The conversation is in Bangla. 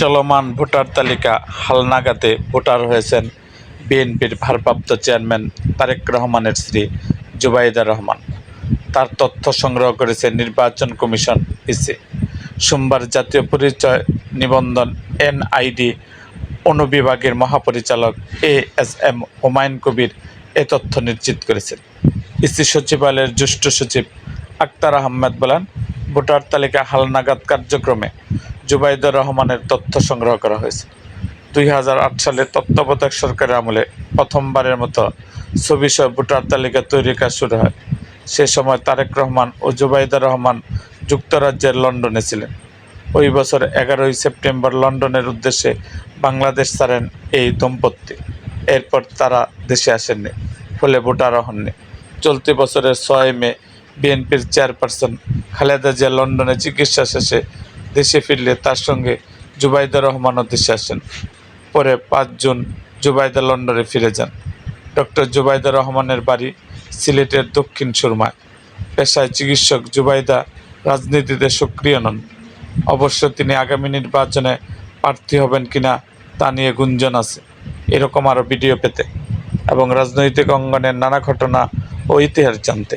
চলমান ভোটার তালিকা হালনাগাদে ভোটার হয়েছেন বিএনপির ভারপ্রাপ্ত চেয়ারম্যান তারেক রহমানের স্ত্রী জুবাইদা রহমান। তার তথ্য সংগ্রহ করেছে নির্বাচন কমিশন ইসি। সোমবার জাতীয় পরিচয় নিবন্ধন এনআইডি অনুবিভাগের মহাপরিচালক A S M Humayun Kabir এ তথ্য নিশ্চিত করেছেন। ইসি সচিবালয়ের জ্যেষ্ঠ সচিব আক্তার আহমেদ বলেন, ভোটার তালিকা হালনাগাদ কার্যক্রমে জুবাইদুর রহমানের তথ্য সংগ্রহ করা হয়েছে। দুই হাজার আট সালে তত্ত্বাবধায়ক সরকারের আমলে প্রথমবারের মতো ছবিসহ ভোটার তালিকা তৈরির কাজ শুরু হয়। সে সময় তারেক রহমান ও জুবাইদুর রহমান যুক্তরাজ্যের লন্ডনে ছিলেন। ওই বছর এগারোই সেপ্টেম্বর লন্ডনের উদ্দেশ্যে বাংলাদেশ ছাড়েন এই দম্পতি। এরপর তারা দেশে আসেননি, ফলে ভোটার হননি। চলতি বছরের ছয় মে বিএনপির চেয়ারপারসন খালেদা জিয়া লন্ডনে চিকিৎসা শেষে দেশে ফিরলে তার সঙ্গে জুবাইদা রহমানও দেশে আসেন। পরে পাঁচ জুন জুবাইদা লন্ডনে ফিরে যান। ডক্টর জুবাইদা রহমানের বাড়ি সিলেটের দক্ষিণ সুরমায়। পেশায় চিকিৎসক জুবাইদা রাজনীতিতে সক্রিয় নন। অবশ্য তিনি আগামী নির্বাচনে প্রার্থী হবেন কিনা তা নিয়ে গুঞ্জন আছে। এরকম আরও ভিডিও পেতে এবং রাজনৈতিক অঙ্গনের নানা ঘটনা ও ইতিহাস জানতে।